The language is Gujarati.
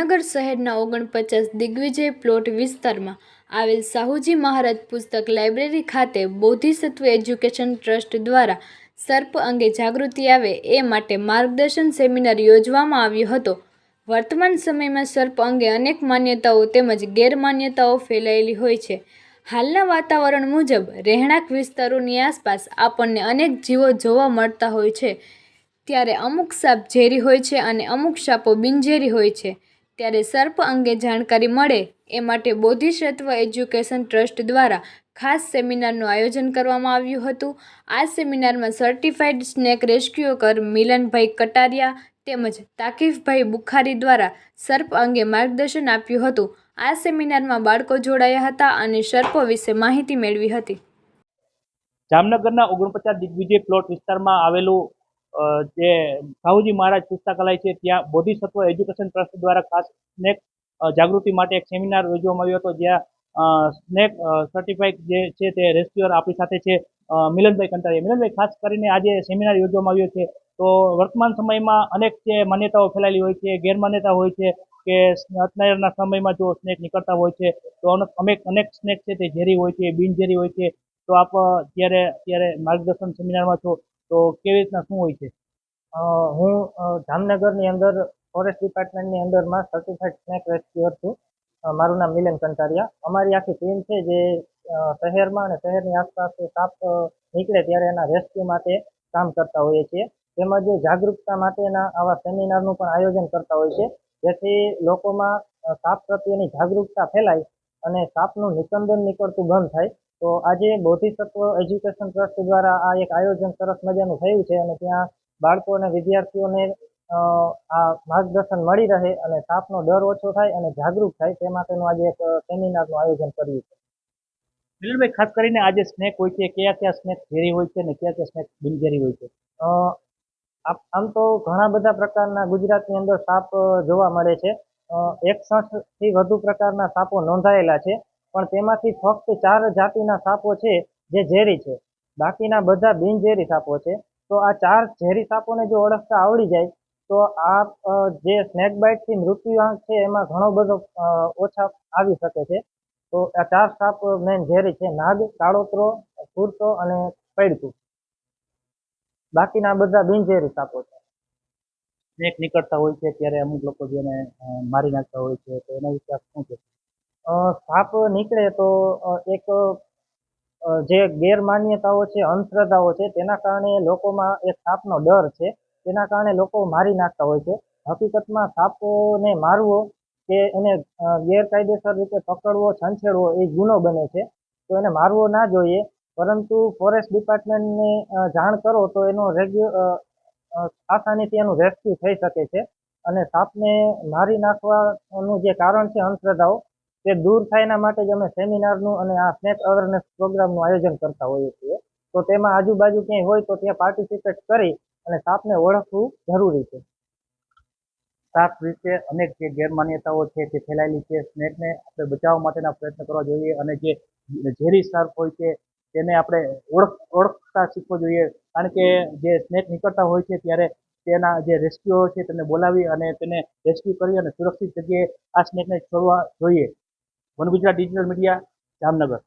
જામનગર શહેરના ઓગણપચાસ દિગ્વિજય પ્લોટ વિસ્તારમાં આવેલ સાહુજી મહારાજ પુસ્તક લાઇબ્રેરી ખાતે બોધિસત્વ એજ્યુકેશન ટ્રસ્ટ દ્વારા સર્પ અંગે જાગૃતિ આવે એ માટે માર્ગદર્શન સેમિનાર યોજવામાં આવ્યો હતો. વર્તમાન સમયમાં સર્પ અંગે અનેક માન્યતાઓ તેમજ ગેરમાન્યતાઓ ફેલાયેલી હોય છે. હાલના વાતાવરણ મુજબ રહેણાંક વિસ્તારોની આસપાસ આપણને અનેક જીવો જોવા મળતા હોય છે. ત્યારે અમુક સાપ ઝેરી હોય છે અને અમુક સાપો બિનઝેરી હોય છે. ત્યારે સર્પ અંગે જાણકારી મળે એ માટે બોધિસત્વ એજ્યુકેશન ટ્રસ્ટ દ્વારા ખાસ સેમિનારનું આયોજન કરવામાં આવ્યું હતું. આ સેમિનારમાં certified snake rescuer Milanbhai Katariya તેમજ તાકીફભાઈ બુખારી દ્વારા સર્પ અંગે માર્ગદર્શન આપ્યું હતું. આ સેમિનારમાં બાળકો જોડાયા હતા અને સર્પો વિશે માહિતી મેળવી હતી. જામનગરના ઓગણપચાસ દિગ્વિજય પ્લોટ વિસ્તારમાં આવેલું જે સાહુજી મહારાજ પુસ્તકાલય છે, ત્યાં બોધિસત્વ એજ્યુકેશન ટ્રસ્ટ દ્વારા ખાસ સ્નેક જાગૃતિ માટે એક સેમિનાર યોજવામાં આવ્યો હતો, જ્યાં સ્નેક સર્ટિફાઈડ જે છે તે રેસ્ક્યુઅર આપણી સાથે છે મિલનભાઈ કંટારીએ મિલનભાઈ, ખાસ કરીને આજે સેમિનાર યોજવામાં આવ્યો છે, તો વર્તમાન સમયમાં અનેક જે માન્યતાઓ ફેલાયેલી હોય છે, ગેરમાન્યતા હોય છે, કે અત્યારના સમયમાં જો સ્નેક નીકળતા હોય છે, તો અનેક અનેક સ્નેક છે તે ઝેરી હોય છે બિનઝેરી હોય છે, તો આપ અત્યારે અત્યારે માર્ગદર્શન સેમિનારમાં છો તો કેવી રીતના શું હોય છે? હું જામનગરની અંદર ફોરેસ્ટ ડિપાર્ટમેન્ટની અંદરમાં સર્ટિફાઈડ સ્નેક રેસ્ક્યુઅર છું. મારું નામ મિલન કંટારિયા. અમારી આખી ટીમ છે જે શહેરમાં અને શહેરની આસપાસ સાપ નીકળે ત્યારે એના રેસ્ક્યુ માટે કામ કરતા હોઈએ છીએ. તેમજ જાગૃતતા માટેના આવા સેમિનારનું પણ આયોજન કરતા હોય છે જેથી લોકોમાં સાપ પ્રત્યેની જાગૃતતા ફેલાય અને સાપનું નિકંદન નીકળતું બંધ થાય. તો આજે બોધિસત્વ એજ્યુકેશન ટ્રસ્ટ દ્વારા આ એક આયોજન સરસ મજાનું થયું છે અને ત્યાં બાળકો અને વિદ્યાર્થીઓને આ માર્ગદર્શન મળી રહે અને સાપનો ડર ઓછો થાય અને જાગૃત થાય, તે માટેનું આજે એક સેમિનારનું આયોજન કર્યું છે. મિલનભાઈ ખાસ કરીને આજે સ્નેક હોય છે, કયા કયા સ્નેક ઝેરી હોય છે અને કયા કયા સ્નેક બિનઝેરી હોય છે? આમ તો ઘણા બધા પ્રકારના ગુજરાતની અંદર સાપ જોવા મળે છે. એકસઠથી વધુ પ્રકારના સાપો નોંધાયેલા છે. પણ તેમાંથી ફક્ત ચાર જાતિના સાપો છે જે ઝેરી છે. બાકીના બધા બિનઝેરી સાપો છે. તો આ ચાર ઝેરી સાપોને જો ઓળખતા આવડી જાય તો આ જે સ્નેક બાઇટથી મૃત્યુઆંક છે એમાં ઘણો બધો ઓછા આવી શકે છે. તો આ ચાર સાપ મેન ઝેરી છે નાગ કાળોતરો કુરતો અને પૈડકું બાકીના બધા બિનઝેરી સાપો છે. સ્નેક નીકળતા હોય છે ત્યારે અમુક લોકો જેને મારી નાખતા હોય છે તો એના વિશે શું અ, સાપ નીકળે તો એક જે ગેરમાન્યતાઓ છે, અંધશ્રદ્ધાઓ છે, તેના કારણે લોકોમાં એક સાપનો ડર છે, તેના કારણે લોકો મારી નાખતા હોય છે. હકીકતમાં સાપોને મારવો કે એને ગેરકાયદેસર રીતે પકડવો, છંછેડવો એ ગુનો બને છે. તો એને મારવો ના જોઈએ, પરંતુ ફોરેસ્ટ ડિપાર્ટમેન્ટને જાણ કરો તો એનો રેગ્યુ આસાનીથી એનું રેસ્ક્યુ થઈ શકે છે. અને સાપને મારી નાખવાનું જે કારણ છે અંધશ્રદ્ધાઓ તે દૂર થાય એના માટે જ અમે સેમિનારનું અને આ સ્નેક અવેરનેસ પ્રોગ્રામનું આયોજન કરતા હોઈએ છીએ. તો તેમાં આજુબાજુ ક્યાંય હોય તો ત્યાં પાર્ટિસિપેટ કરી અને સાપને ઓળખવું જરૂરી છે. સાપ વિશે અનેક જે ગેરમાન્યતાઓ છે તે ફેલાયેલી છે. સ્નેકને આપણે બચાવવા માટેના પ્રયત્ન કરવા જોઈએ અને જે ઝેરી સર્પ હોય છે તેને આપણે ઓળખ, ઓળખતા શીખવો જોઈએ. કારણ કે જે સ્નેક નીકળતા હોય છે ત્યારે તેના જે રેસ્ક્યુઅર છે તેને બોલાવી અને તેને રેસ્ક્યુ કરી અને સુરક્ષિત જગ્યાએ આ સ્નેકને છોડવા જોઈએ. One Gujarat digital media Jamnagar.